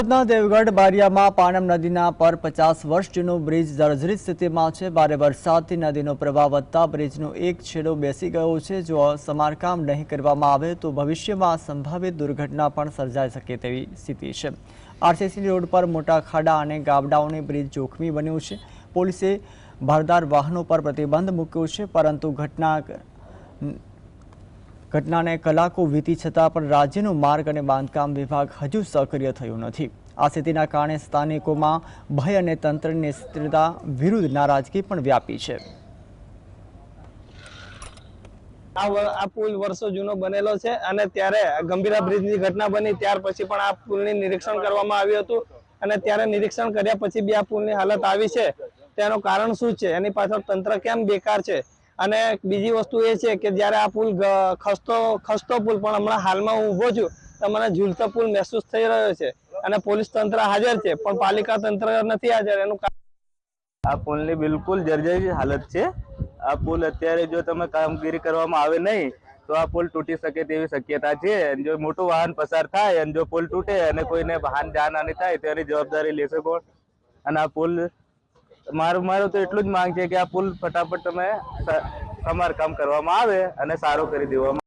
સુરતના દેવગઢ બારિયામાં પાનમ નદીના પર પચાસ વર્ષ જૂનો બ્રિજ જર્જરિત સ્થિતિમાં છે. ભારે વરસાદથી નદીનો પ્રવાહ વધતા બ્રિજનો એક છેડો બેસી ગયો છે. જો સમારકામ નહીં કરવામાં આવે તો ભવિષ્યમાં સંભવિત દુર્ઘટના પણ સર્જાઈ શકે તેવી સ્થિતિ છે. આરસીસી રોડ પર મોટા ખાડા અને ગાબડાઓને બ્રિજ જોખમી બન્યું છે. પોલીસે ભારદાર વાહનો પર પ્રતિબંધ મૂક્યો છે, પરંતુ ઘટના ઘટનાને કલાકો વીતી છતાં પણ રાજ્યનો માર્ગ અને બાંધકામ વિભાગ હજુ સક્રિય થયું નથી. આ સ્થિતિના કારણે સ્થાનિકોમાં ભય અને તંત્રની સ્થિરતા વિરુદ્ધ નારાજગી પણ વ્યાપી છે. આ પુલ વર્ષો જૂનો બનેલો છે અને ત્યારે ગંભીરા બ્રિજની ઘટના બની, ત્યાર પછી પણ આ પુલની નિરીક્ષણ કરવામાં આવ્યું હતું અને ત્યારે નિરીક્ષણ કર્યા પછી બી આ પુલની હાલત આવી છે. તેનું કારણ શું છે? એની પાછળ તંત્ર કેમ બેકાર છે? અને બીજી વસ્તુ એ છે કે જ્યારે આ પુલ ખસતો ખસતો પુલ, પણ હમણાં હાલમાં હું ઊભો છું, તો મને ઝૂલતો પુલ મહેસૂસ થઈ રહ્યો છે. અને પોલીસ તંત્ર હાજર છે, પણ પાલિકા તંત્ર નથી હાજર. એનું આ પુલની બિલકુલ જર્જરી હાલત છે. આ પુલ અત્યારે જો તમે કામગીરી કરવામાં આવે નહીં, તો આ પુલ તૂટી શકે તેવી શક્યતા છે. અને જો મોટું વાહન પસાર થાય અને જો પુલ તૂટે અને કોઈને વાહન જાનહાની થાય, તો જવાબદારી લેશે કોણ? અને આ પુલ મારું મારું તો એટલું જ માંગ છે કે આ પુલ ફટાફટ તમે સમારકામ કરવામાં આવે અને સારો કરી દેવામાં